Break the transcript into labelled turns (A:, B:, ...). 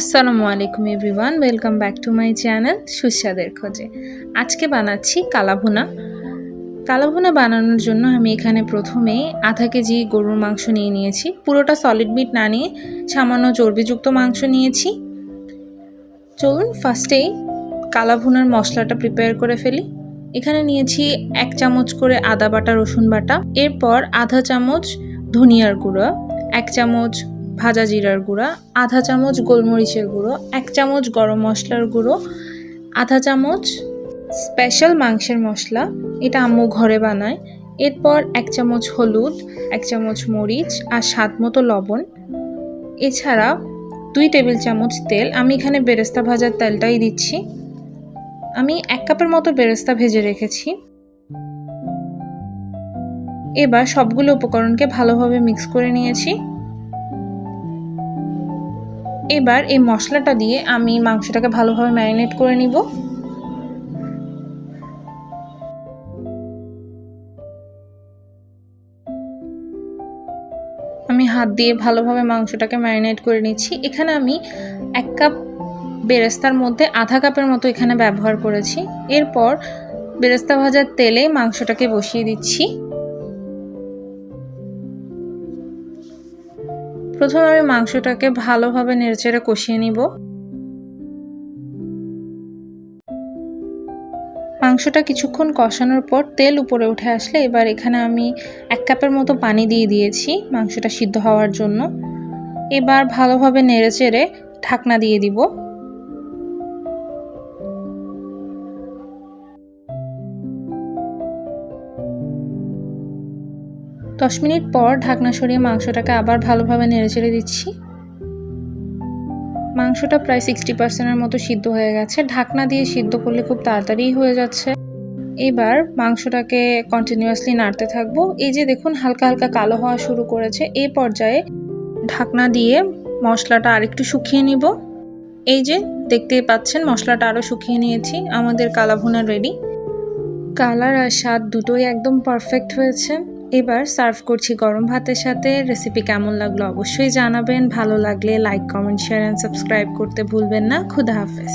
A: আসসালামু আলাইকুম everyone, welcome back to my channel সুস্বাদের খোঁজে। আজকে বানাচ্ছি কালাভুনা। কালাভুনা বানানোর জন্য আমি এখানে প্রথমে আধা কেজি গরুর মাংস নিয়ে নিয়েছি। পুরোটা সলিড মিট না নিয়ে সামান্য চর্বিযুক্ত মাংস নিয়েছি। চলুন ফার্স্টেই কালাভুনার মশলাটা প্রিপেয়ার করে ফেলি। এখানে নিয়েছি এক চামচ করে আদা বাটা, রসুন বাটা। এরপর আধা চামচ ধনিয়ার গুঁড়ো, এক চামচ ভাজা জিরার গুঁড়া, আধা চামচ গোলমরিচের গুঁড়ো, এক চামচ গরম মশলার গুঁড়ো, আধা চামচ স্পেশাল মাংসের মশলা, এটা আম্মু ঘরে বানায়। এরপর এক চামচ হলুদ, এক চামচ মরিচ আর স্বাদ মতো লবণ। এছাড়া দুই টেবিল চামচ তেল, আমি এখানে বেরেস্তা ভাজার তেলটাই দিচ্ছি। আমি এক কাপের মতো বেরেস্তা ভেজে রেখেছি। এবার সবগুলো উপকরণকে ভালোভাবে মিক্স করে নিয়েছি। এবার এই মশলাটা দিয়ে আমি মাংসটাকে ভালোভাবে ম্যারিনেট করে নিব। আমি হাত দিয়ে ভালোভাবে মাংসটাকে ম্যারিনেট করে নিচ্ছি। এখানে আমি এক কাপ বেরেস্তার মধ্যে আধা কাপের মতো এখানে ব্যবহার করেছি। এরপর বেরেস্তা ভাজার তেলে মাংসটাকে বসিয়ে দিচ্ছি। প্রথমে আমি মাংসটাকে ভালোভাবে নেড়েচেড়ে কষিয়ে নিব। মাংসটা কিছুক্ষণ কষানোর পর তেল উপরে উঠে আসলে এবার এখানে আমি এক কাপের মতো পানি দিয়ে দিয়েছি মাংসটা সিদ্ধ হওয়ার জন্য। এবার ভালোভাবে নেড়েচেড়ে ঢাকনা দিয়ে দিব। দশ মিনিট পর ঢাকনা সরিয়ে মাংসটাকে আবার ভালোভাবে নেড়ে নেড়েচেড়ে দিচ্ছি। মাংসটা প্রায় সিক্সটি পার্সেন্টের মতো সিদ্ধ হয়ে গেছে। ঢাকনা দিয়ে সিদ্ধ করলে খুব তাড়াতাড়ি হয়ে যাচ্ছে। এবার মাংসটাকে কন্টিনিউয়াসলি নাড়তে থাকব। এই যে দেখুন, হালকা হালকা কালো হওয়া শুরু করেছে। এই পর্যায়ে ঢাকনা দিয়ে মশলাটা আরেকটু শুকিয়ে নিব। এই যে দেখতেই পাচ্ছেন, মশলাটা আরও শুকিয়ে নিয়েছি। আমাদের কালাভুনা রেডি কালার আর স্বাদ দুটোই একদম পারফেক্ট হয়েছে। এবার সার্ভ করছি গরম ভাতের সাথে। রেসিপি কেমন লাগল অবশ্যই জানাবেন। ভালো লাগলে like comment share and subscribe করতে ভুলবেন না। খুদা হাফেজ।